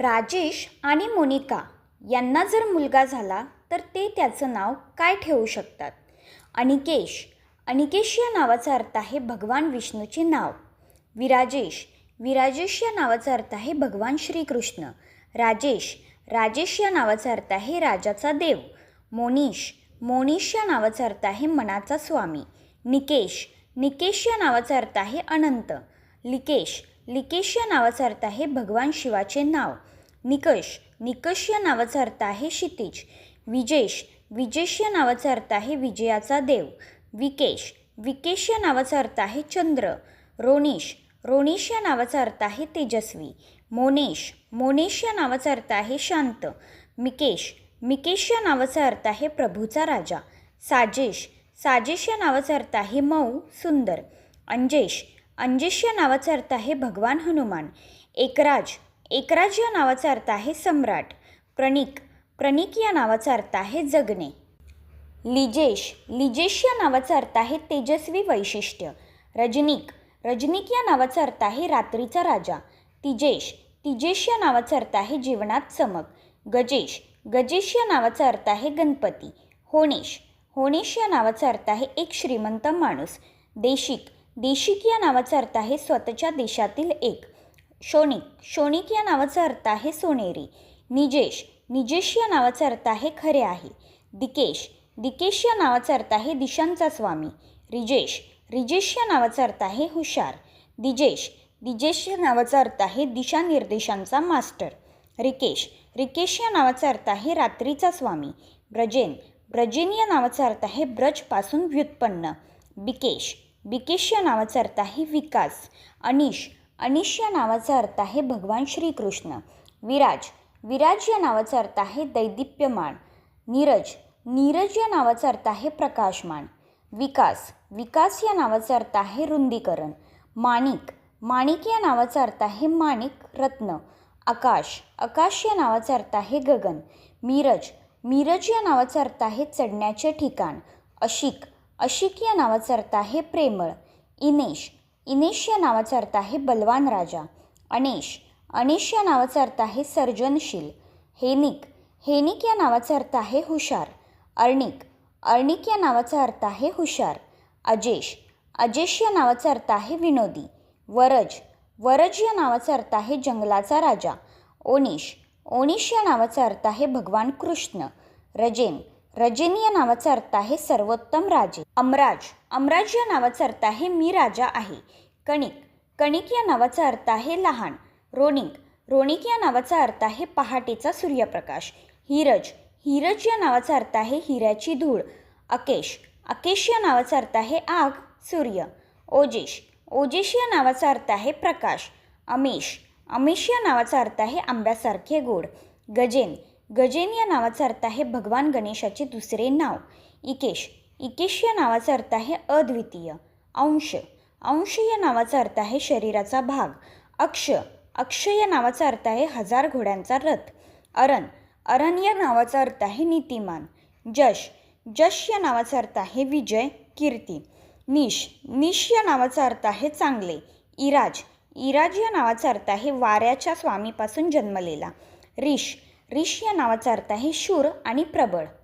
राजेश आणि मोनिका यांना जर मुलगा झाला तर ते त्याचं नाव काय ठेवू शकतात? अनिकेश. अनिकेश या नावाचा अर्थ आहे भगवान विष्णूचे नाव. विराजेश. विराजेश या नावाचा अर्थ आहे भगवान श्रीकृष्ण. राजेश. राजेश या नावाचा अर्थ आहे राजाचा देव. मोनिश. मोनिश या नावाचा अर्थ आहे मनाचा स्वामी. निकेश. निकेश या नावाचा अर्थ आहे अनंत. लिकेश. लिकेश या नावाचा अर्थ आहे भगवान शिवाचे नाव. निकष निकष या नावाचा अर्थ आहे क्षितिज. विजेश विजेश या नावाचा अर्थ आहे विजयाचा देव. विकेश विकेश या नावाचा अर्थ आहे चंद्र. रोनिश रोनिश या नावाचा अर्थ आहे तेजस्वी. मोनेश मोनेश या नावाचा अर्थ आहे शांत. मिकेश मिकेश या नावाचा अर्थ आहे प्रभूचा राजा. साजेश साजेश या नावाचा अर्थ आहे मऊ सुंदर. अंजेश अंजेश या नावाचा अर्थ आहे भगवान हनुमान. एकराज. एकराज या नावाचा अर्थ आहे सम्राट. प्रणिक प्रणिक या नावाचा अर्थ आहे जगणे. लिजेश. लिजेश या नावाचा अर्थ आहे तेजस्वी वैशिष्ट्य. रजनीक. रजनिक या नावाचा अर्थ आहे रात्रीचा राजा. तिजेश. तिजेश या नावाचा अर्थ आहे जीवनात चमक. गजेश. गजेश या नावाचा अर्थ आहे गणपती. होणेश. होणेश या नावाचा अर्थ आहे एक श्रीमंत माणूस. देशिक. देशिक या नावाचा अर्थ आहे स्वतःच्या देशातील एक. शोणिक. शोणिक या नावाचा अर्थ आहे सोनेरी. निजेश. निजेश या नावाचा अर्थ आहे खरे आहे. दिकेश. दिकेश या नावाचा अर्थ आहे दिशांचा स्वामी. रिजेश. रिजेश या नावाचा अर्थ आहे हुशार. दिजेश. दिजेश या नावाचा अर्थ आहे दिशानिर्देशांचा मास्टर. रिकेश. रिकेश या नावाचा अर्थ आहे रात्रीचा स्वामी. ब्रजेन. ब्रजेन या नावाचा अर्थ आहे ब्रजपासून व्युत्पन्न. बिकेश. बिकेश या नावाचा अर्थ आहे विकास. अनिश अनिश या नावाचा अर्थ आहे भगवान श्रीकृष्ण. विराज विराज या नावाचा अर्थ आहे दैदिप्यमान. नीरज नीरज या नावाचा अर्थ आहे प्रकाशमान. विकास विकास या नावाचा अर्थ आहे रुंदीकरण. माणिक माणिक या नावाचा अर्थ आहे माणिक रत्न. आकाश आकाश या नावाचा अर्थ आहे गगन. मीरज मीरज या नावाचा अर्थ आहे चढण्याचे ठिकाण. अशिक अशिक या नावाचा अर्थ आहे प्रेमळ. इनेश. इनेश या नावाचा अर्थ आहे बलवान राजा. अनेश. अनेश या नावाचा अर्थ आहे सर्जनशील. हेनिक. हेनिक या नावाचा अर्थ आहे हुशार. अर्णिक. अर्णिक या नावाचा अर्थ आहे हुशार. अजेश. अजेश या नावाचा अर्थ आहे विनोदी. वरज. वरज या नावाचा अर्थ आहे जंगलाचा राजा. ओनिश. ओनिश या नावाचा अर्थ आहे भगवान कृष्ण. रजेन. रजनी या नावाचा अर्थ आहे सर्वोत्तम राजे. अमराज. अमराज या नावाचा अर्थ आहे मी राजा आहे. कणिक. कणिक या नावाचा अर्थ आहे लहान. रोणिक रोणिक या नावाचा अर्थ आहे पहाटेचा सूर्यप्रकाश. हिरज. हिरज या नावाचा अर्थ आहे हिऱ्याची धूळ. अकेश. अकेश या नावाचा अर्थ आहे आग सूर्य. ओजेश. ओजेश या नावाचा अर्थ आहे प्रकाश. अमेश. अमेश या नावाचा अर्थ आहे आंब्यासारखे गोड. गजेन. गजेन या नावाचा अर्थ आहे भगवान गणेशाचे दुसरे नाव. इकेश. इकेश या नावाचा अर्थ आहे अद्वितीय अंश. अंश या नावाचा अर्थ आहे शरीराचा भाग. अक्ष. अक्ष या नावाचा अर्थ आहे हजार घोड्यांचा रथ. अरण. अरण या नावाचा अर्थ आहे नीतिमान. जश. जश या नावाचा अर्थ आहे विजय कीर्ती. निश. निश या नावाचा अर्थ आहे चांगले इराज. इराज या नावाचा अर्थ आहे वाऱ्याच्या स्वामीपासून जन्मलेला. रिश. रिश या नावाचा अर्थ आहे शूर आणि प्रबळ.